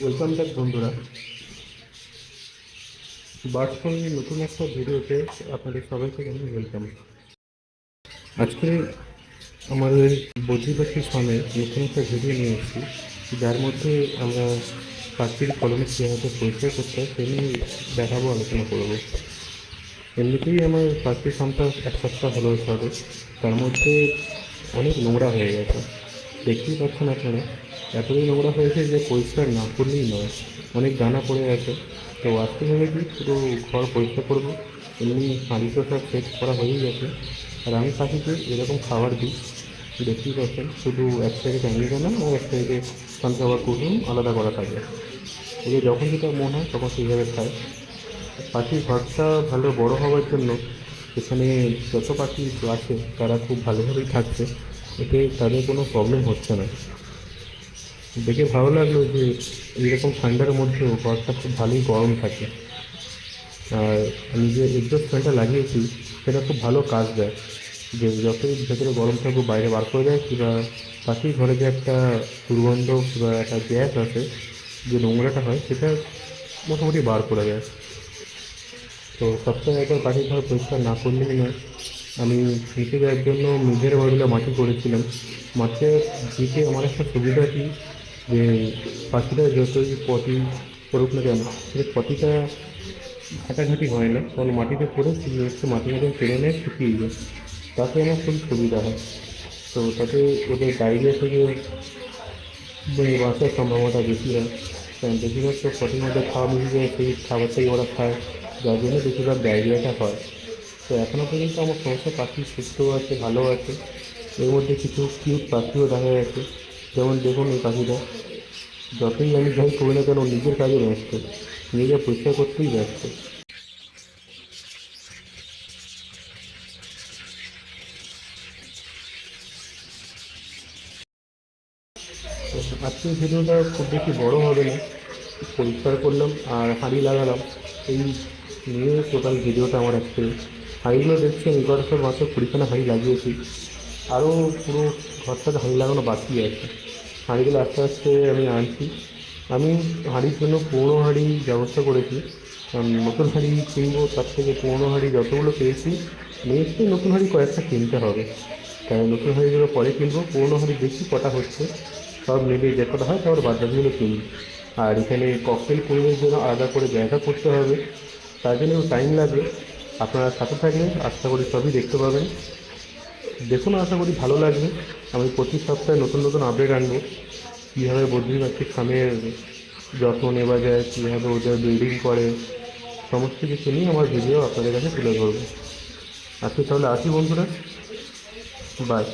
Welcome back বন্ধুরা। Bird ফোনের নতুন একটা ভিডিওতে আপনাদের সবাইকে আমি ওয়েলকাম। আজকে আমাদের বদ্রিপাখি ফার্মে নতুন একটা ভিডিও নিয়ে এসেছি। যার মধ্যে আমরা পাখির কলমে কীভাবে পরিচয় করতে হয়, সে নিয়ে দেখাবো, আলোচনা করব। এমনিতেই আমার পাখির ফার্মটা এক সপ্তাহ হলো সবে তার মধ্যে অনেক নোংরা হয়ে গেছে। দেখতেই পাচ্ছেন আপনারা। এতটাই নোংরা হয়েছে যে পরিষ্কার না করলেই নয়। অনেক দানা পড়ে গেছে তো আজকে ভেবে কি পুরো ঘর পরিষ্কার করব। এমনি হাঁড়ি তো সব সেট করা হয়েই গেছে। আর আমি পাখিকে এরকম খাবার দিই। দেখতেই পাচ্ছেন, শুধু এক সাইডে ট্যাঙ্গি দানা আর এক সাইডে সানফ্লাওয়ার কুসুম আলাদা করা থাকে। ওদের যখন যেটা মন হয় তখন সেইভাবে খায়। পাখির ঘরটা ভালো বড় হওয়ার জন্য এখানে যত পাখি আছে তারা খুব ভালোভাবেই থাকছে। এতে তাদের কোনো প্রবলেম হচ্ছে না। দেখে ভালো লাগল যে এইরকম ঠান্ডার মধ্যেও ঘরটা খুব ভালোই গরম থাকে। আর আমি যে এক্সস্ট ফ্যানটা লাগিয়েছি, সেটা খুব ভালো কাজ দেয়। যে যতই ভেতরে গরম থাকুক, বাইরে বার করে দেয়, কিংবা পাখির ঘরে যে একটা দুর্গন্ধ কিংবা একটা গ্যাস আছে, যে নোংরাটা হয়, সেটা মোটামুটি বার করে দেয়। তো সপ্তাহে একবার পাখির ঘর পরিষ্কার না করলেই নয়। আমি নিচে দেওয়ার জন্য মেঝের ঘরগুলো মাটি করেছিলাম। মাটিতে দিতে আমার একটা সুবিধা কি যে পাখিরা যতই পটি করুক না কেন, সে পটিটা ঘাটাঘাটি হয় না, কারণ মাটিতে পড়ে একটু মাটি মাটি টেনে নেয় শুকিয়ে যায়। তাতে আমার খুব সুবিধা হয়। তো তাতে ওদের ডায়রিয়া থেকে বাঁচার সম্ভাবনাটা বেশি হয়। কারণ বেশিরভাগ তো পটির মধ্যে খাওয়া মিশে যায়, সেই খাবারটাই ওরা খায়, যার জন্য বেশিরভাগ ডায়রিয়াটা হয়। তো এখনও পর্যন্ত আমার সমস্ত পাখি সুস্থ আছে, ভালো আছে। এর মধ্যে কিছু কিউট পাখিও দেখা যাচ্ছে। যেমন দেখুন এই পাখিটা। যতই আমি যাই করি না কেন, নিজের কাজে ব্যস্ত। নিজেকে পরিষ্কার করতেই ব্যস্ত। আজকের ভিডিওটা খুব বেশি বড় হবে না। পরিষ্কার করলাম আর হাঁড়ি লাগালাম। এই নিয়ে টোটাল ভিডিওটা আমার আজকে। হাঁড়িগুলো দেখছেন সব মাত্র কুড়িখানা হাঁড়ি লাগিয়েছি। আরও পুরো ঘরটাতে হাঁড়ি লাগানো বাকি আছে। হাঁড়িগুলো আস্তে আস্তে আমি আনছি। আমি হাঁড়ির জন্য পুরনো হাঁড়ি ব্যবস্থা করেছি। নতুন হাঁড়ি কিনবো, তার থেকে পুরনো হাঁড়ি যতগুলো পেয়েছি নেক্সটে নতুন হাঁড়ি কয়েকটা কিনতে হবে। তাই নতুন হাঁড়িগুলো পরে কিনবো, পুরনো হাঁড়ি দেখি কটা হচ্ছে, সব মিলিয়ে যে কটা হয়, তারপর বাদ বাকিগুলো কিনি আর এখানে ককটেল কুইনের জন্য আলাদা করে জায়গা করতে হবে। তার জন্য টাইম লাগবে। আপনারা সাথে থাকলে, আশা করি সবই দেখতে পাবেন। দেখুন আশা করি ভালো লাগবে। আমি প্রতি সপ্তাহে নতুন নতুন আপডেট আনব। কীভাবে বদ্রি পাখি খামের যত্ন নেওয়া যায়, কীভাবে ওদের ব্রিডিং করে, সমস্ত কিছু নিয়ে আমার ভিডিও আপনাদের কাছে তুলে ধরবো। আজকে তাহলে আসি বন্ধুরা। বাই